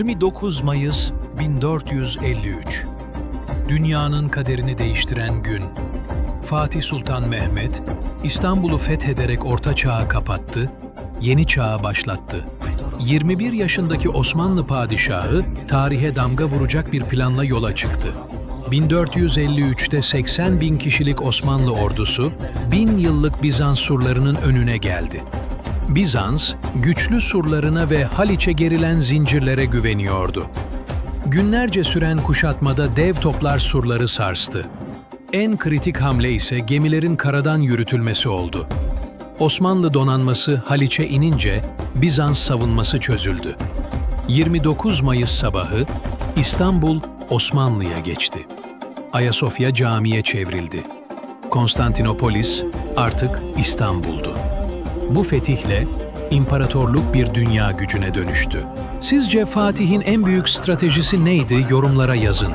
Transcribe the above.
29 Mayıs 1453 Dünyanın kaderini değiştiren gün. Fatih Sultan Mehmet, İstanbul'u fethederek Orta Çağ'ı kapattı, yeni çağı başlattı. 21 yaşındaki Osmanlı padişahı tarihe damga vuracak bir planla yola çıktı. 1453'te 80 bin kişilik Osmanlı ordusu, bin yıllık Bizans surlarının önüne geldi. Bizans, güçlü surlarına ve Haliç'e gerilen zincirlere güveniyordu. Günlerce süren kuşatmada dev toplar surları sarstı. En kritik hamle ise gemilerin karadan yürütülmesi oldu. Osmanlı donanması Haliç'e inince Bizans savunması çözüldü. 29 Mayıs sabahı İstanbul Osmanlı'ya geçti. Ayasofya camiye çevrildi. Konstantinopolis artık İstanbul'du. Bu fetihle imparatorluk bir dünya gücüne dönüştü. Sizce Fatih'in en büyük stratejisi neydi yorumlara yazın.